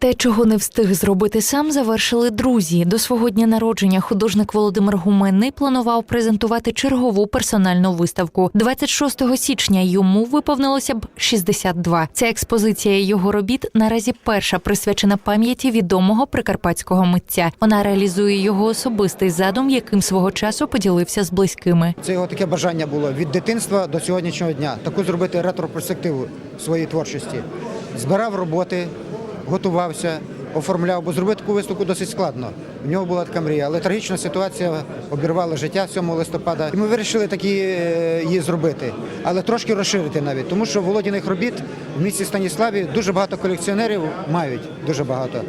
Те, чого не встиг зробити сам, завершили друзі. До свого дня народження художник Володимир Гуменний планував презентувати чергову персональну виставку. 26 січня йому виповнилося б 62. Ця експозиція його робіт наразі перша присвячена пам'яті відомого прикарпатського митця. Вона реалізує його особистий задум, яким свого часу поділився з близькими. Це його таке бажання було від дитинства до сьогоднішнього дня. Таку зробити ретроперспективу своєї творчості. Збирав роботи, готувався, оформляв, бо зробити таку виставку досить складно. В нього була така мрія, але трагічна ситуація обірвала життя 7 листопада. І ми вирішили такі е, її зробити, але трошки розширити навіть, тому що володіних робіт в місті Станіславі дуже багато колекціонерів мають, дуже багато.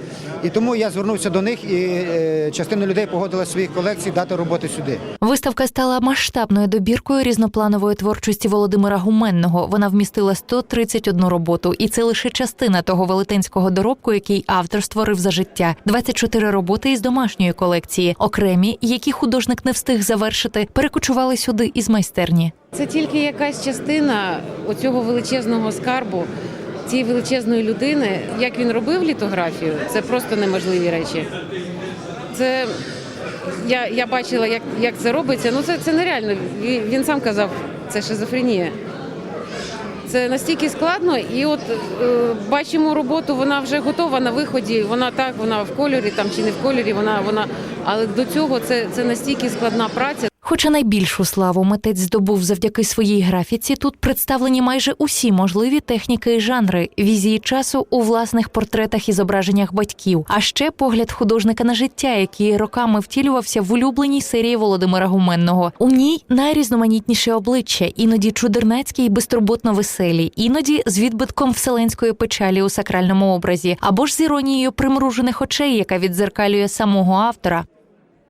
І тому я звернувся до них, і е, частина людей погодила своїх колекцій дати роботи сюди. Виставка стала масштабною добіркою різнопланової творчості Володимира Гуменного. Вона вмістила 131 роботу, і це лише частина того велетенського доробку, який автор створив за життя. 24 роботи із домашньої колекції, окремі, які художник не встиг завершити, перекочували сюди із майстерні. Це тільки якась частина оцього величезного скарбу, цієї величезної людини. Як він робив літографію, це просто неможливі речі. Це я, я бачила, як, як це робиться. Ну це, це нереально. Він, сам казав, це шизофренія. Це настільки складно, і от е, бачимо роботу, вона вже готова на виході. Вона так, вона в кольорі там чи не в кольорі. Вона вона, але до цього це, це настільки складна праця. Хоча найбільшу славу митець здобув завдяки своїй графіці, тут представлені майже усі можливі техніки і жанри, візії часу у власних портретах і зображеннях батьків, а ще погляд художника на життя, який роками втілювався в улюбленій серії Володимира Гуменного. У ній найрізноманітніше обличчя, іноді чудернацькі і безтурботно веселі, іноді з відбитком вселенської печалі у сакральному образі, або ж з іронією примружених очей, яка віддзеркалює самого автора.